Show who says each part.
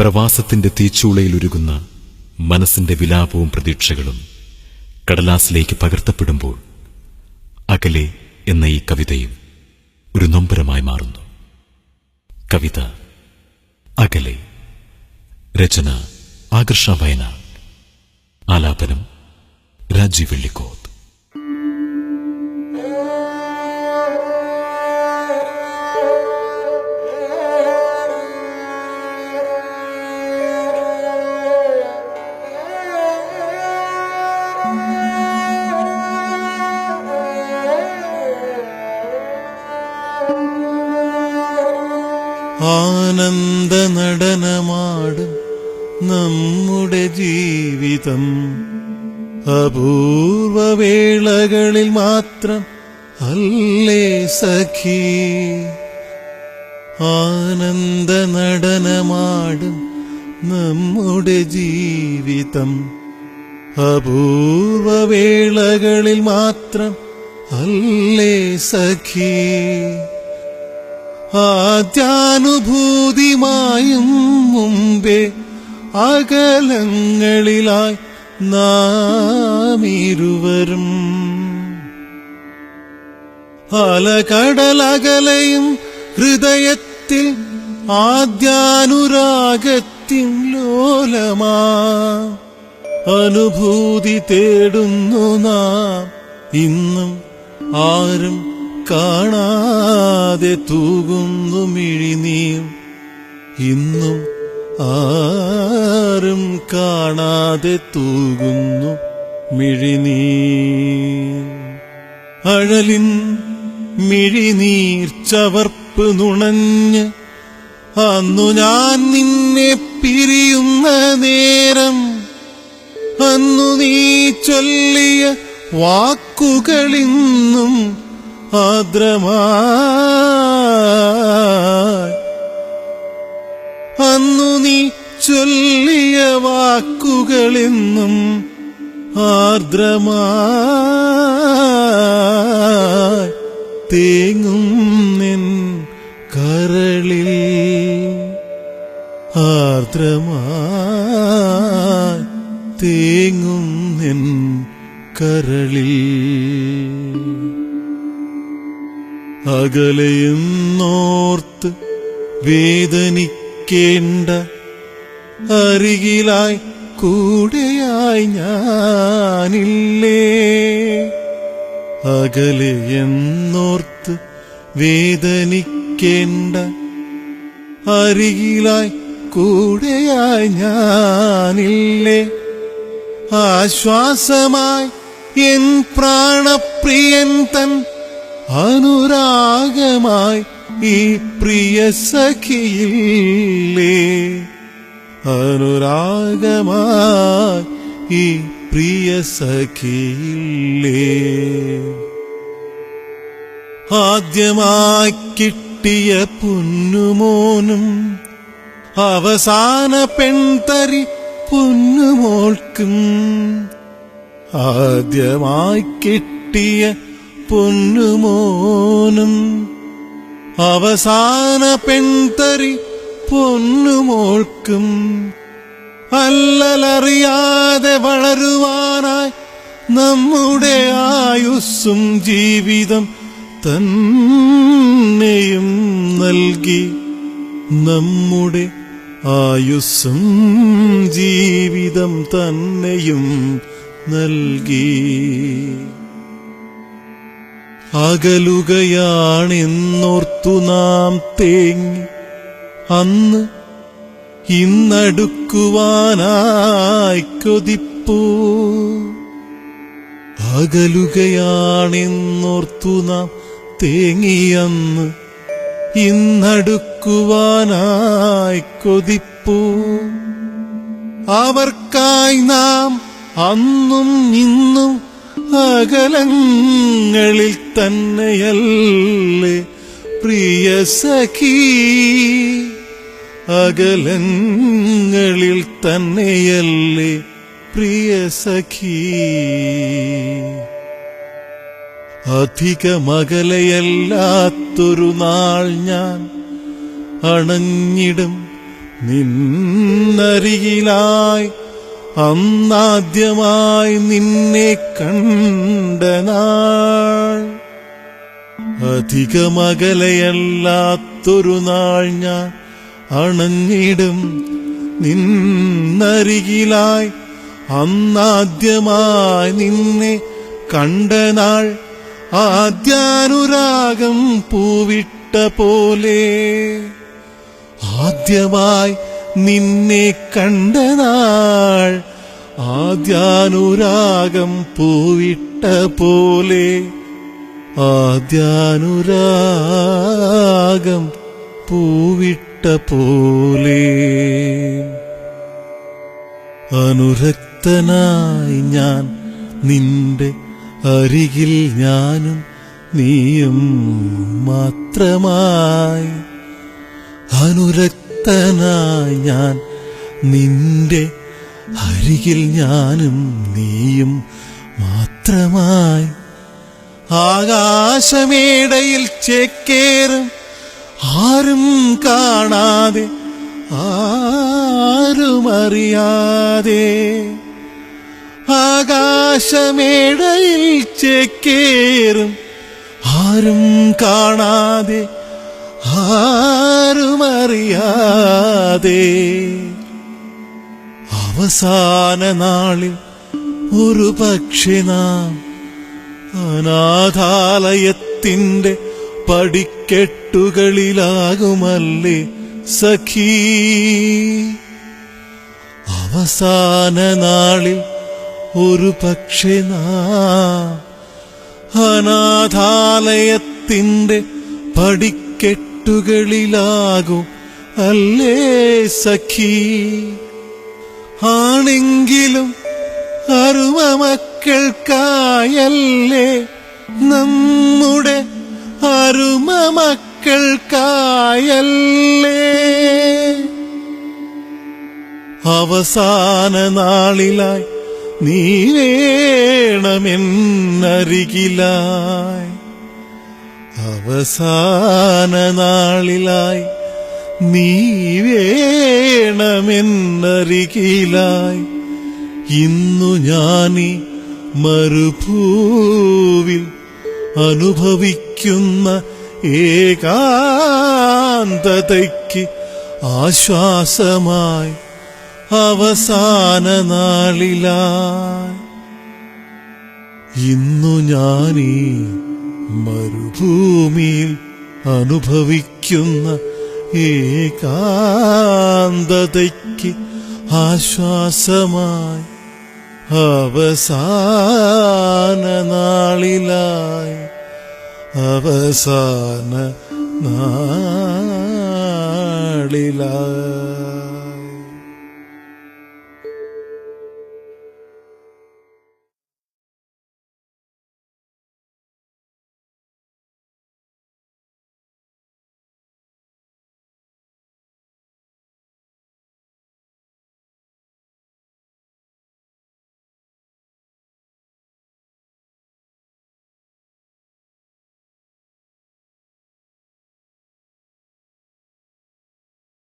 Speaker 1: പ്രവാസത്തിന്റെ തീച്ചൂളയിലൊരുകുന്ന മനസ്സിന്റെ വിലാപവും പ്രതീക്ഷകളും കടലാസിലേക്ക് പകർത്തപ്പെടുമ്പോൾ അകലെ എന്ന ഈ കവിതയും ഒരു നൊമ്പരമായി മാറുന്നു. കവിത അകലെ. രചന ആകർഷ വയനാട്. ആലാപനം രാജീവ് വെള്ളിക്കോത്ത്.
Speaker 2: ആനന്ദ നടനമാടും നമ്മുടെ ജീവിതം അപൂർവവേളകളിൽ മാത്രം അല്ലേ സഖി ആനന്ദ നടനമാടും നമ്മുടെ ജീവിതം അപൂർവവേളകളിൽ മാത്രം അല്ലേ സഖി ആദ്യാനുഭൂതിമായും മുമ്പേ അകലങ്ങളിലായി നാമിരുവരും. അലകടലകലയും ഹൃദയത്തിൽ ആദ്യാനുരാഗത്തിൻ ലോലമാ. അനുഭൂതി തേടുന്നു നാം ഇന്നും ആരും കാണാതെ തൂകുന്നു മിഴിനീർ. ഇന്നും ആരും കാണാതെ തൂകുന്നു മിഴിനീ അഴലിൻ മിഴിനീർ ചവർപ്പ് നുണഞ്ഞ് അന്നു ഞാൻ നിന്നെ പിരിയുന്ന നേരം അന്നു നീ ചൊല്ലിയ വാക്കുകളിന്നും ആദ്രമായി അന്നു നീ ചൊല്ലിയ വാക്കുകളെന്നും ആർദ്രമായി. തേങ്ങും നിൻ കരളിൽ ആർദ്രമായി. തേങ്ങും നിൻ കരളിൽ അകലെയെന്നോർത്ത് വേദനിക്കേണ്ട അരികിലായി കൂടെയായി ഞാനില്ലേ? അകലയെന്നോർത്ത് വേദനിക്കേണ്ട അരികിലായി കൂടെയായി ഞാനില്ലേ? ആശ്വാസമായി എൻ പ്രാണപ്രിയൻ തൻ അനുരാഗമായി ഈ പ്രിയ സഖിയില്ലേ? അനുരാഗമായി ഈ പ്രിയ സഖിയില്ലേ? ആദ്യമായി കിട്ടിയ പൊന്നുമോനും അവസാന പെൺതരി പൊന്നുമോൾക്കും ആദ്യമായി കിട്ടിയ പൊന്നുമോനും അവസാന പെൺതരി പൊന്നുമോൾക്കും അല്ലലറിയാതെ വളരുവാനായി നമ്മുടെ ആയുസ്സും ജീവിതം തന്നെയും നൽകി നമ്മുടെ ആയുസ്സും ജീവിതം തന്നെയും നൽകി. അകലുകയാണെന്നോർത്തു നാം തേങ്ങി. അന്ന് ഇന്നടുക്കുവാനായി കൊതിപ്പൂ. അകലുകയാണെന്നോർത്തു നാം തേങ്ങിയന്ന് ഇന്നടുക്കുവാനായി കൊതിപ്പൂ. അവർക്കായി നാം അന്നും ഇന്നും അകലങ്ങളിൽ തന്നെയല്ലേ പ്രിയ സഖി? അകലങ്ങളിൽ തന്നെയല്ലേ പ്രിയ സഖി? അധികമകലയല്ലാത്തൊരു നാൾ ഞാൻ അണഞ്ഞിടും നിന്നരികിലായി അന്നാദ്യമായി നിന്നെ കണ്ട നാൾ. അധികമകലയല്ലാത്തൊരു നാൾ ഞാൻ അണഞ്ഞിടും നിന്നരികിലായി. അന്നാദ്യമായി നിന്നെ കണ്ട നാൾ ആദ്യാനുരാഗം പൂവിട്ട പോലെ. ആദ്യമായി നിന്നെ കണ്ട നാൾ ആദ്യാനുരാഗം പൂവിട്ട പോലെ ആദ്യാനുരാഗം പൂവിട്ട പോലെ അനുരക്തനായി ഞാൻ നിന്റെ അരികിൽ ഞാനും നീയും മാത്രമായി. ഞാൻ നിന്റെ അരികിൽ ഞാനും നീയും മാത്രമായി ആകാശമേടയിൽ ചേക്കേറും ആരും കാണാതെ ആരും അറിയാതെ. ആകാശമേടയിൽ ചേക്കേറും ആരും കാണാതെ ആരും അറിയാതെ അവസാന നാളിൽ ഒരു പക്ഷി നാം അനാഥാലയത്തിന്റെ പടിക്കെട്ടുകളിലാകുമല്ലേ സഖീ? അവസാന നാളിൽ ഒരു പക്ഷെ നാം അനാഥാലയത്തിന്റെ പടിക്കെട്ടുകളിലാകും അല്ലേ സഖി? ആണെങ്കിലും അറുവ മക്കൾക്കായല്ലേ നമ്മുടെ അരുമ മക്കൾക്കായല്ലേ? അവസാന നാളിലായി നീ വേണമെന്നരികിലായി. അവസാന നാളിലായി നീ വേണമെന്നരികിലായി ഇന്നു ഞാനീ മരുഭൂവിൽ അനുഭവിക്കുന്ന ഏകാന്തതയ്ക്ക് ആശ്വാസമായി അവസാന നാളിലായി ഇന്നു ഞാനീ മരുഭൂമിയിൽ അനുഭവിക്കുന്ന ഏകാന്തതയ്ക്ക് ആശ്വാസമായി അവസാന നാളിലായി അവസാന നാളിലായി.